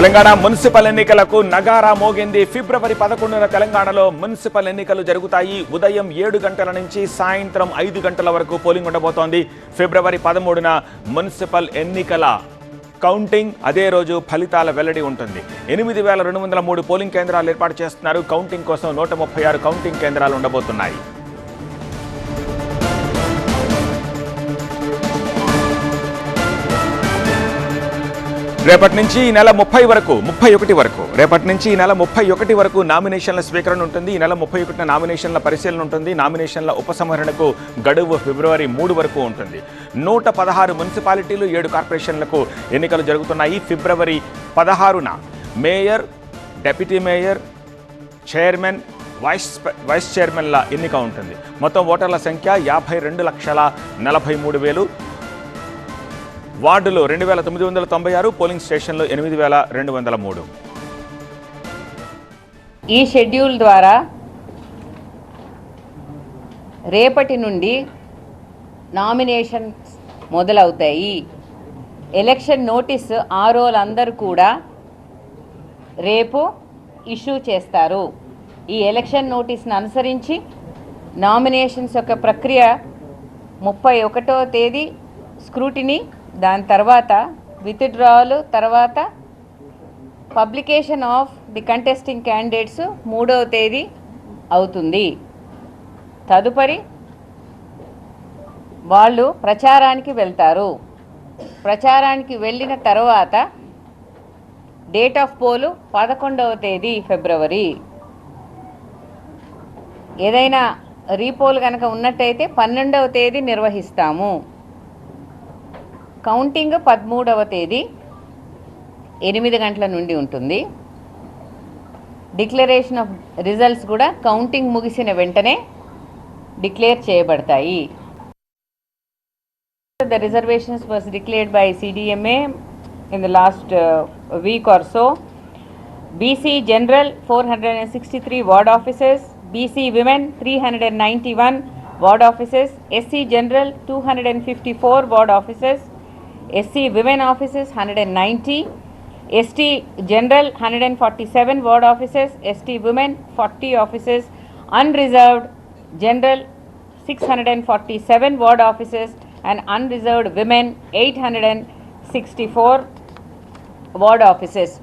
Telangana municipal ఎన్నికలకు నగారా మోగింది. ఫిబ్రవరి పదకొండున తెలంగాణలో మున్సిపల్ ఎన్నికలు జరుగుతాయి. ఉదయం ఏడు గంటల నుంచి సాయంత్రం ఐదు గంటల వరకు పోలింగ్ ఉండబోతోంది. ఫిబ్రవరి పదమూడున మున్సిపల్ ఎన్నికల కౌంటింగ్ అదే రోజు ఫలితాల వెల్లడి ఉంటుంది. ఎనిమిది వేల రెండు వందల మూడు పోలింగ్ కేంద్రాలు ఏర్పాటు చేస్తున్నారు. కౌంటింగ్ కోసం నూట ముప్పై ఆరు కౌంటింగ్ కేంద్రాలు ఉండబోతున్నాయి. రేపటి నుంచి ఈ నెల ముప్పై వరకు ముప్పై ఒకటి వరకు రేపటి నుంచి ఈ నెల ముప్పై ఒకటి వరకు నామినేషన్ల స్వీకరణ ఉంటుంది. ఈ నెల ముప్పై ఒకటిన నామినేషన్ల పరిశీలన ఉంటుంది. నామినేషన్ల ఉపసంహరణకు గడువు ఫిబ్రవరి మూడు వరకు ఉంటుంది. నూట పదహారు మున్సిపాలిటీలు ఏడు కార్పొరేషన్లకు ఎన్నికలు జరుగుతున్నాయి. ఫిబ్రవరి పదహారున mayor deputy mayor chairman vice vice చైర్మన్ల ఎన్నిక ఉంటుంది. మొత్తం ఓటర్ల సంఖ్య యాభై రెండు లక్షల నలభై మూడు వేలు. వార్డులు రెండు వేల తొమ్మిది వందల తొంభై ఆరు పోలింగ్ స్టేషన్లు ఎనిమిది వేల రెండు వందల మూడు. ఈ షెడ్యూల్ ద్వారా రేపటి నుండి నామినేషన్స్ మొదలవుతాయి. ఎలక్షన్ నోటీస్ ఆరోలందరూ కూడా రేపు ఇష్యూ చేస్తారు. ఈ ఎలక్షన్ నోటీస్ను అనుసరించి నామినేషన్స్ యొక్క ప్రక్రియ ముప్పై ఒకటో తేదీ స్క్రూటినీ దాని తర్వాత విత్డ్రావల్ తర్వాత publication of the contesting candidates మూడవ తేదీ అవుతుంది. తదుపరి వాళ్ళు ప్రచారానికి వెళ్తారు. ప్రచారానికి వెళ్ళిన తర్వాత డేట్ ఆఫ్ పోలు పదకొండవ తేదీ ఫిబ్రవరి. ఏదైనా రీపోల్ కనుక ఉన్నట్టయితే పన్నెండవ తేదీ నిర్వహిస్తాము. కౌంటింగ్ పదమూడవ తేదీ ఎనిమిది గంటల నుండి ఉంటుంది. డిక్లరేషన్ ఆఫ్ రిజల్ట్స్ కూడా కౌంటింగ్ ముగిసిన వెంటనే డిక్లేర్ చేయబడతాయి. The reservations was declared by CDMA in the last week are so BC general four hundred and sixty three ward offices BC women three hundred and ninety one ward offices SC general two hundred and fifty four ward offices SC women offices 190, ST general 147 ward offices, ST women 40 offices, unreserved general 647 ward offices and unreserved women 864 ward offices.